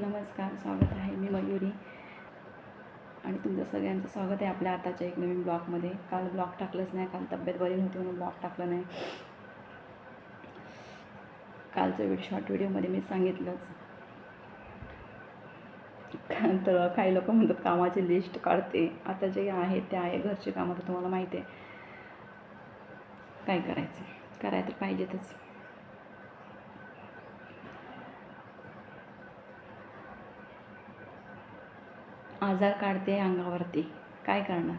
नमस्कार स्वागत आहे. मी मयुरी आणि तुमचं सगळ्यांचं स्वागत आहे आपल्या आताच्या एक नवीन ब्लॉगमध्ये. काल ब्लॉग टाकलंच नाही काल तब्येत बरी नव्हती म्हणून ब्लॉग टाकलं नाही. कालचं व्हिडिओ शॉर्ट व्हिडिओमध्ये मी सांगितलंच. तर काही लोक म्हणतात कामाची लिस्ट काढते. आता जे आहे ते आहे घरचे कामं तर तुम्हाला माहिती आहे. काय करायचं? करायला तर पाहिजेतच. आजार काढते अंगावरती. काय करणार?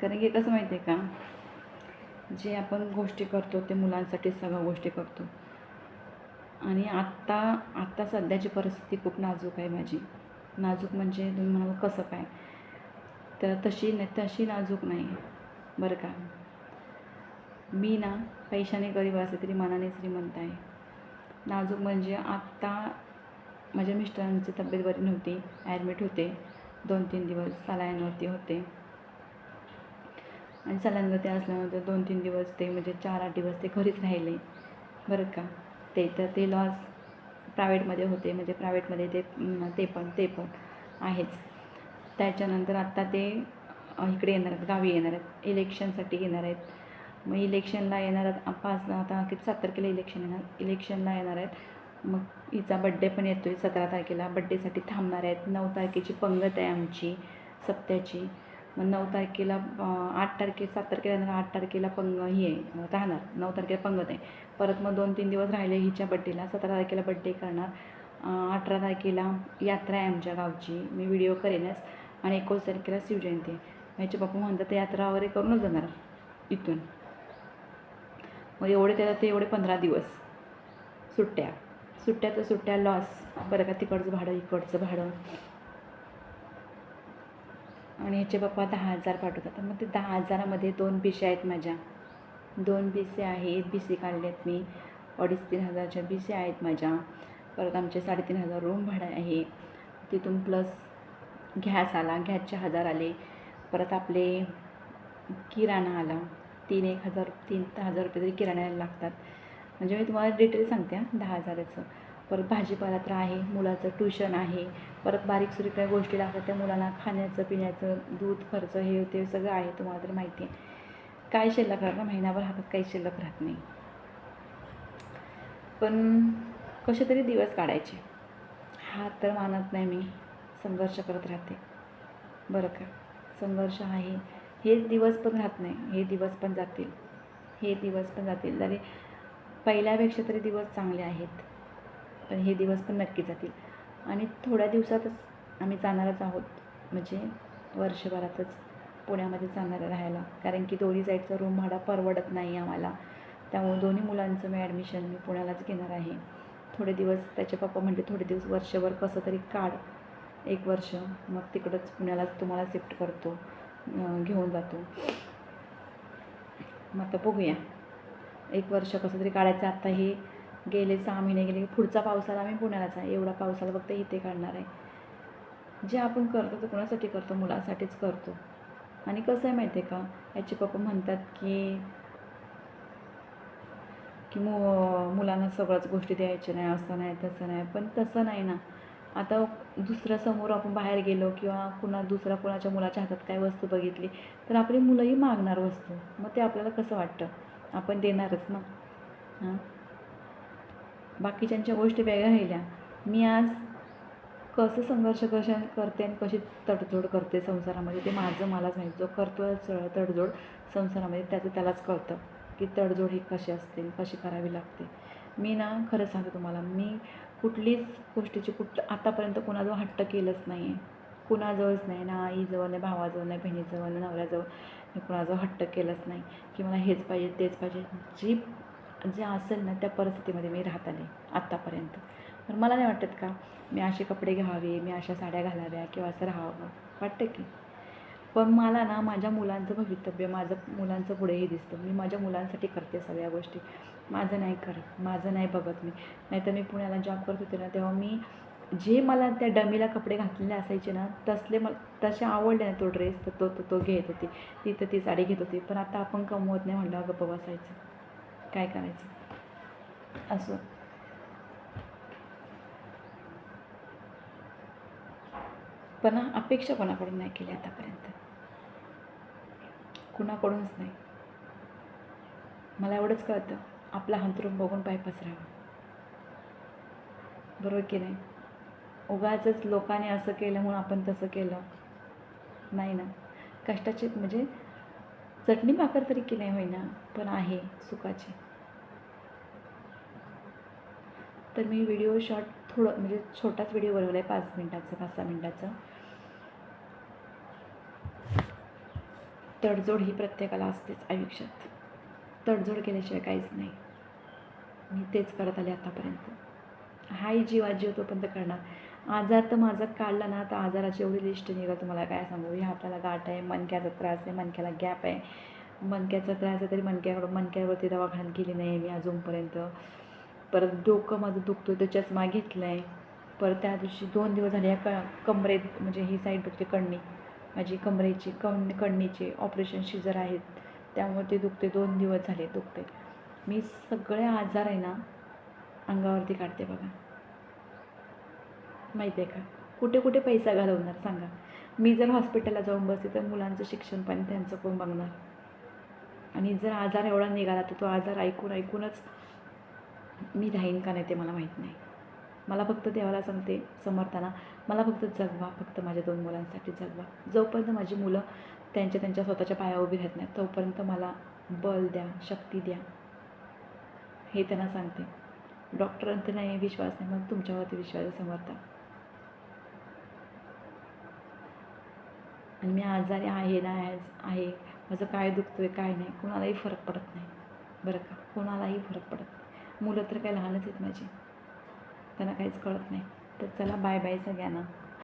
कारण की कसं माहिती आहे का? जे आपण गोष्टी करतो ते मुलांसाठी सगळ्या गोष्टी करतो. आणि आत्ता आत्ता सध्याची परिस्थिती खूप नाजूक आहे माझी. नाजूक म्हणजे तुम्ही म्हणाल कसं काय? तर तशी नाही तशी नाजूक नाही. बरं का? मी ना पैशाने गरीब असते तरी मनाने श्रीमंत आहे. नाजूक म्हणजे आत्ता माझ्या मिस्टरांची तब्येत बरी नव्हती ॲडमिट होते. दोन तीन दिवस सलाईनवरती होते. आणि सलाईनवरती असल्यानंतर दोन तीन दिवस ते म्हणजे चार आठ दिवस ते घरीच राहिले. बरं का? ते तर ते लॉस प्रायव्हेटमध्ये होते. म्हणजे प्रायव्हेटमध्ये ते ते पण ते पण आहेच. त्याच्यानंतर आत्ता ते इकडे येणार आहेत. गावी येणार आहेत. इलेक्शनसाठी येणार आहेत. मग इलेक्शनला येणार आहेत. पाच आता किती सात तारखेला इलेक्शन येणार इलेक्शनला येणार आहेत. मग हिचा बड्डे पण येतो आहे सतरा तारखेला. बड्डेसाठी थांबणार आहेत. नऊ तारखेची पंगत आहे आमची सप्त्याची. मग नऊ तारखेला आठ तारखे सात तारखेला आठ तारखेला पंग ही आहे राहणार. नऊ तारखेला पंगत आहे. परत मग दोन तीन दिवस राहिले हिच्या बड्डेला सतरा तारखेला बड्डे करणार. अठरा तारखेला यात्रा आहे आमच्या गावची. मी व्हिडिओ करेनच. आणि एकोणीस तारखेला शिवजयंती आहे. ह्याचे पप्पा म्हणतात यात्रा वगैरे करूनच जाणार इथून. मग एवढे त्याला ते एवढे पंधरा दिवस सुट्ट्या. सुट्ट्या तर सुट्ट्या लॉस बरं का तिकडचं भाडं इकडचं भाडं. आणि ह्याचे पप्पा दहा हजार पाठवतात. मग ते दहा हजारामध्ये दोन बिशे आहेत माझ्या. दोन बिसे आहेत बिसे काढल्यात मी. अडीच तीन हजारच्या बिसे आहेत माझ्या. परत आमचे साडेतीन हजार रूम भाडं आहे. तिथून प्लस गॅस आला. गॅसचे हजार आले. परत आपले किराणा आला. तीन एक हजार तीन हजार रुपये तरी किराण्याला लागतात. म्हणजे मी तुम्हाला डिटेल सांगते हां दहा हजाराचं. परत भाजीपाला तर आहे मुलाचं ट्युशन आहे परत बारीक सुरीक काही गोष्टी लागतात त्या मुलांना खाण्याचं पिण्याचं दूध खर्च हे ते सगळं आहे तुम्हाला तर माहिती आहे. काय शिल्लक राहत ना महिनाभर हातात काही शिल्लक राहत नाही. पण कसे तरी दिवस काढायचे. हा तर मानत नाही मी संघर्ष करत राहते. बरं का? संघर्ष आहे. हेच दिवस पण राहत नाही हे दिवस पण जातील. हे दिवस पण जातील. जरी पहिल्यापेक्षा तरी दिवस चांगले आहेत. पण हे दिवस पण नक्की जातील. आणि थोड्या दिवसातच आम्ही जाणारच आहोत. म्हणजे वर्षभरातच पुण्यामध्ये जाणार राहायला. कारण की दोन्ही साईडचा रूम भाडा परवडत नाही आम्हाला. त्यामुळे दोन्ही मुलांचं मी ॲडमिशन मी पुण्यालाच घेणार आहे. थोडे दिवस त्याचे पप्पा म्हणले थोडे दिवस वर्षभर कसं तरी काढ. एक वर्ष मग तिकडंच पुण्यालाच तुम्हाला शिफ्ट करतो घेऊन जातो. मग आता बघूया. एक वर्ष कसं तरी काढायचं. आता हे गेले सहा महिने गेले की पुढचा पावसाला आम्ही पुण्यालाच आहे. एवढा पावसाला फक्त इथे काढणार आहे. जे आपण करतो ते कोणासाठी करतो? मुलासाठीच करतो. आणि कसं आहे माहिती आहे का? याचे पप्पा म्हणतात की की मु मुलांना सगळ्याच गोष्टी द्यायच्या नाही असं नाही तसं नाही. पण तसं नाही ना. आता दुसऱ्या समोर आपण बाहेर गेलो किंवा कुणा दुसऱ्या कोणाच्या मुलाच्या हातात काय वस्तू बघितली तर आपली मुलंही मागणार वस्तू. मग ते आपल्याला कसं वाटतं? आपण देणारच ना. हां? बाकीच्यांच्या गोष्टी वेगळ्या राहिल्या. मी आज कसं संघर्ष कशा करते आणि कशी तडजोड करते संसारामध्ये ते माझं मलाच माहीत. जो करतो तडजोड संसारामध्ये त्याचं त्यालाच कळतं की तडजोड ही कशी असते कशी करावी लागते. मी ना खरं सांगते तुम्हाला मी कुठलीच गोष्टीची कुठलं आतापर्यंत कुणाजवळ हट्ट केलंच नाही आहे कुणाजवळच नाही ना आईजवळ नाही भावाजवळ नाही बहिणीजवळ नाही नवऱ्याजवळ. मी कुणाजवळ हट्ट केलंच नाही की मला हेच पाहिजे तेच पाहिजे. जी जे असेल ना त्या परिस्थितीमध्ये मी राहत आले आत्तापर्यंत तर मला नाही वाटत का मी असे कपडे घ्यावे मी अशा साड्या घालाव्या किंवा असं राहावं. वाटतं की. पण मला ना माझ्या मुलांचं भवितव्य माझं मुलांचं पुढेही दिसतं. मी माझ्या मुलांसाठी करते सगळ्या गोष्टी. माझं नाही करत माझं नाही बघत मी. नाहीतर मी पुण्याला जॉब करत होते ना तेव्हा मी जे मला त्या डमीला कपडे घातलेले असायचे ना तसले मला तसे आवडले ना तो ड्रेस तर तो तो तो घेत होती. ती तर ती साडी घेत होती. पण आता आपण कमवत नाही म्हणलं गप्प बसायचं काय करायचं? असं. पण अपेक्षा कोणाकडून नाही केली आतापर्यंत. कुणाकडूनच नाही. मला एवढंच कळतं. आपला हंतरून बघून पाय पसरावा. बरोबर की नाही? उगाचच लोकांनी असं केलं म्हणून आपण तसं केलं. नाही ना. कष्टाची म्हणजे चटणी भाकर तरी की नाही होईना पण आहे सुखाची. तर मी व्हिडिओ शॉर्ट थोडं म्हणजे छोटाच व्हिडिओ बनवला आहे पाच मिनटाचा पाच सहा मिनटाचा. तडजोड ही प्रत्येकाला असतेच आयुष्यात. तडजोड केल्याशिवाय काहीच नाही. मी तेच करत आले आतापर्यंत. हाही जीवा जीव तोपर्यंत करणार. आजार तर माझा काढला ना तर आजाराची एवढी लिस्ट निघा तुम्हाला काय सांगू. ह्या आपल्याला गाठ आहे मणक्याचा त्रास आहे मणक्याला गॅप आहे. मणक्याचा त्रास आहे तरी मणक्याकडं मणक्यावरती दवाखान्यात गेली नाही मी अजूनपर्यंत. परत डोकं माझं दुखतो तो चष्मा घेतला आहे परत त्या दिवशी दोन दिवस झाले या क कमरेत म्हणजे ही साईड दुखते कणणी माझी कमरेची कण कणणीचे ऑपरेशन शिजर आहेत. त्यामुळे ते दुखते दोन दिवस झाले दुखते. मी सगळे आजार आहे ना अंगावरती काढते बघा. माहिती आहे का? कुठे कुठे पैसा घालवणार सांगा. मी जर हॉस्पिटलला जाऊन बसते तर मुलांचं शिक्षण पण त्यांचं कोण बघणार. आणि जर आजार एवढा निघाला तर तो आजार ऐकून ऐकूनच मी राहीन का नाही ते मला माहीत नाही. मला फक्त देवाला सांगते समर्थाना मला फक्त जगवा फक्त माझ्या दोन मुलांसाठी जगवा. जोपर्यंत माझी मुलं त्यांच्या त्यांच्या स्वतःच्या पाया उभी राहत नाही तोपर्यंत मला बल द्या शक्ती द्या. हे त्यांना सांगते. डॉक्टरांचा नाही विश्वास नाही मग तुमच्यावरती विश्वास समर्था. आणि मी आजारी आहे ना आज आहे. माझं काय दुखतो आहे काय नाही. कोणालाही फरक पडत नाही. बरं का? कोणालाही फरक पडत नाही. मुलं तर काय लहानच आहेत माझी. त्यांना काहीच कळत नाही. तर चला बाय बाय सगळ्यांना.